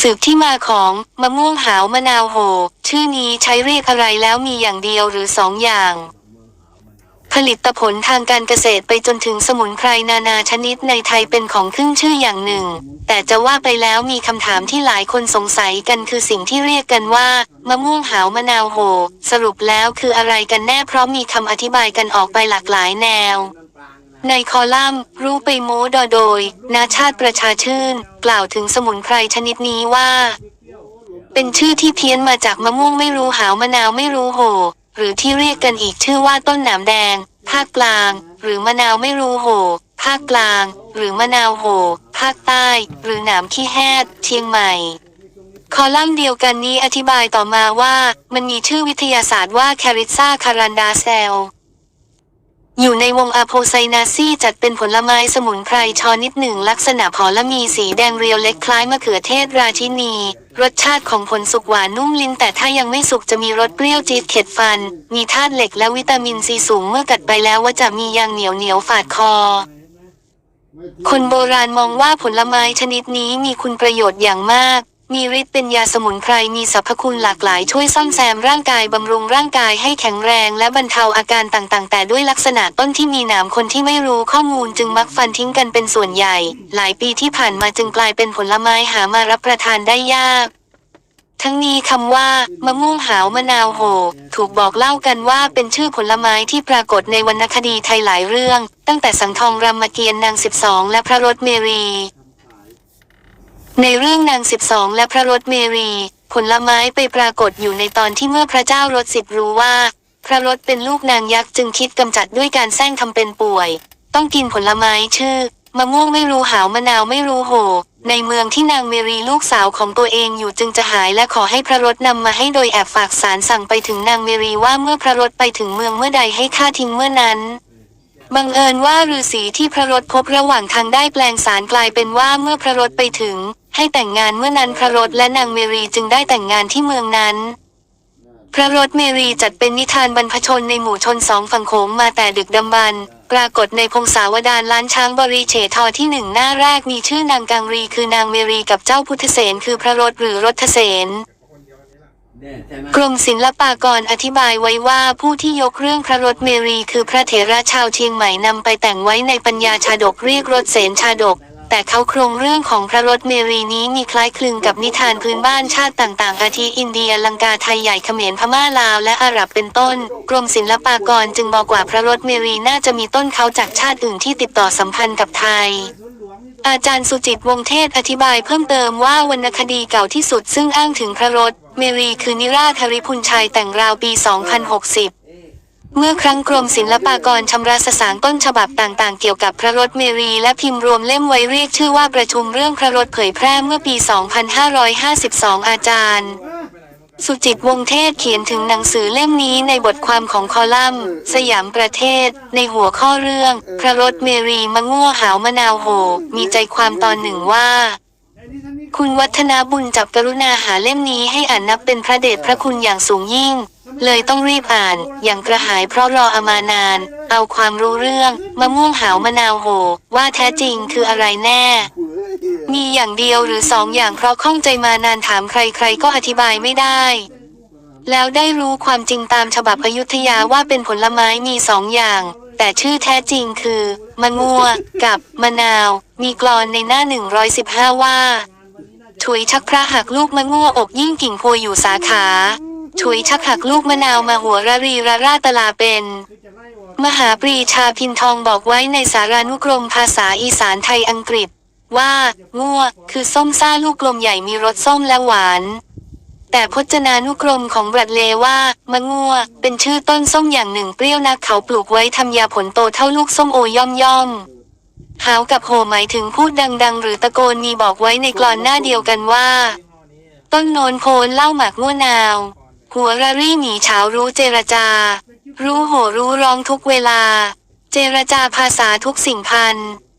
สืบที่มาของมะม่วงหาวมะนาวโห ชื่อนี้ใช้เรียกอะไรแล้วมีอย่างเดียวหรือสองอย่าง ผลิตผลทางการเกษตรไปจนถึงสมุนไพรนานาชนิดในไทยเป็นของขึ้นชื่ออย่างหนึ่ง แต่จะว่าไปแล้วมีคำถามที่หลายคนสงสัยกันคือสิ่งที่เรียกกันว่ามะม่วงหาวมะนาวโห สรุปแล้วคืออะไรกันแน่เพราะมีคำอธิบายกันออกไปหลากหลายแนว ในคอลัมน์รู้ไปโม้ดอโดย นาชาติประชาชื่น กล่าวถึงสมุนไพรชนิดนี้ว่า เป็นชื่อที่เพี้ยนมาจากมะม่วงไม่รู้หาวมะนาวไม่รู้โห หรือที่เรียกกันอีกชื่อว่าต้นหนามแดง ภาคกลาง หรือมะนาวไม่รู้โห ภาคกลาง หรือมะนาวโห ภาคใต้ หรือหนามขี้แฮดเชียงใหม่คอลัมน์เดียวกันนี้อธิบายต่อมาว่า มันมีชื่อวิทยาศาสตร์ว่าแคริซาคารันดาเซล อยู่ในวงอะโพไซนาซีจัดเป็นผลไม้สมุนไพรชอนิดหนึ่งลักษณะผอและมีสีแดงเรียวเล็กคล้ายมะเขือเทศราชินี รสชาติของผลสุกหวานนุ่มลิ้นแต่ถ้ายังไม่สุกจะมีรสเปรี้ยวจี๊ดเข็ดฟัน มีธาตุเหล็กและวิตามินซีสูงเมื่อกัดไปแล้วว่าจะมียางเหนียวเหนียวฝาดคอคนโบราณมองว่าผลไม้ชนิดนี้มีคุณประโยชน์อย่างมาก มีฤทธิ์เป็นยาสมุนไพรมีสรรพคุณหลากหลายช่วยซ่อมแซมร่างกายบำรุงร่างกายให้แข็งแรง และบรรเทาอาการต่างๆ แต่ด้วยลักษณะต้นที่มีหนามคนที่ไม่รู้ข้อมูลจึงมักฟันทิ้งกันเป็นส่วนใหญ่ หลายปีที่ผ่านมาจึงกลายเป็นผลไม้หามารับประทานได้ยากทั้งนี้คำว่ามะม่วงหาวมะนาวโห ถูกบอกเล่ากันว่าเป็นชื่อผลไม้ที่ปรากฏในวรรณคดีไทยหลายเรื่อง ตั้งแต่สังทองรามเกียรติ์นางสิบสองและพระรถเมรี ในเรื่องนางสิบสองและพระรถเมรี ผลไม้ไปปรากฏอยู่ในตอนที่เมื่อพระเจ้ารถสิบรู้ว่า พระรถเป็นลูกนางยักษ์จึงคิดกำจัดด้วยการแซงทำเป็นป่วย ต้องกินผลไม้ชื่อมะม่วงไม่รู้หาวมะนาวไม่รู้โห ในเมืองที่นางเมรีลูกสาวของตัวเองอยู่จึงจะหายและขอให้พระรถนำมาให้โดยแอบฝากสารสั่งไปถึงนางเมรีว่าเมื่อพระรถไปถึงเมืองเมื่อใดให้ฆ่าทิ้งเมื่อนั้นบังเอิญว่าฤาษีที่พระรถพบระหว่างทางได้แปลงสารกลายเป็นว่าเมื่อพระรถไปถึง ให้แต่งงานเมื่อนั้นพระรถและนางเมรีจึงได้แต่งงานที่เมืองนั้น พระรถเมรีจัดเป็นนิทานบรรพชนในหมู่ชนสองฝั่งโขงมาแต่ดึกดำบรรปรากฏในพงศาวดารล้านช้างบริเฉทอที่หนึ่งหน้าแรกมีชื่อนางกังรีคือนางเมรีกับเจ้าพุทธเสนคือพระรถหรือรถเสนกรมศิลปากรอธิบายไว้ว่าผู้ที่ยกเรื่องพระรถเมรีคือพระเถระชาวเชียงใหม่นำไปแต่งไว้ในปัญญาชาดกเรียกรถเสนชาดก แต่เขาโครงเรื่องของพระรถเมรีนี้มีคล้ายคลึงกับนิทานพื้นบ้านชาติต่างๆ อาทิอินเดียลังกาไทยใหญ่เขมรพม่าลาวและอาหรับเป็นต้น กรมศิลปากรจึงบอกว่าพระรถเมรีน่าจะมีต้นเขาจากชาติอื่นที่ติดต่อสัมพันธ์กับไทยอาจารย์สุจิตวงศ์เทศอธิบายเพิ่มเติมว่าวรรณคดีเก่าที่สุดซึ่งอ้างถึงพระรถเมรีคือนิราธริพุนชัยแต่งราวปี 2060 เมื่อครั้งกรมศิลปากรชำระสสางต้นฉบับต่างๆ เกี่ยวกับพระรถเมรีและพิมพ์รวมเล่มไว้เรียกชื่อว่าประชุมเรื่องพระรถเผยแพร่เมื่อปี 2552 อาจารย์ สุจิตวงศ์เทศเขียนถึงหนังสือเล่มนี้ในบทความของคอลัมน์ สยามประเทศ ในหัวข้อเรื่อง พระรถเมรีมะง่วหาวมะนาวโห มีใจความตอนหนึ่งว่าคุณวัฒนาบุญจับกรุณาหาเล่มนี้ให้อ่านนับเป็นพระเดชพระคุณอย่างสูงยิ่ง เลยต้องรีบอ่านอย่างกระหายเพราะรออามานาน เอาความรู้เรื่องมะม่วงหาวมะนาวโห ว่าแท้จริงคืออะไรแน่ มีอย่างเดียวหรือสองอย่างเพราะข้องใจมานานถามใครๆก็อธิบายไม่ได้ แล้วได้รู้ความจริงตามฉบับอยุธยาว่าเป็นผลไม้มีสองอย่าง แต่ชื่อแท้จริงคือมะงัวกับมะนาว มีกลอนในหน้า 115 ว่าถุยชักพระหักลูกมะง่วอกยิ่งกิ่งโพยอยู่สาขา ถุยชักหักลูกมะนาวมาหัวระรีระราตลาเป็น มหาปรีชาพินทองบอกไว้ในสารานุกรมภาษาอีสานไทยอังกฤษ ว่าง่ว คือส้มซ่าลูกกลมใหญ่มีรสส้มและหวาน แต่พจนานุกรมของบรัดเลว่ามะงัวเป็นชื่อต้นส้มอย่างหนึ่งเปรี้ยวนักเขาปลูกไว้ทำยาผลโตเท่าลูกส้มโอย่อมย่อมหาวกับโหหมายถึงพูดดังๆ หรือตะโกนมีบอกไว้ในกลอนหน้าเดียวกันว่า ต้นโนนโพนเล่าหมากง่วนาว หัวระรี่หมีเฉารู้เจรจา รู้โหรู้ร้องทุกเวลา เจรจาภาษาทุกสิ่งพัน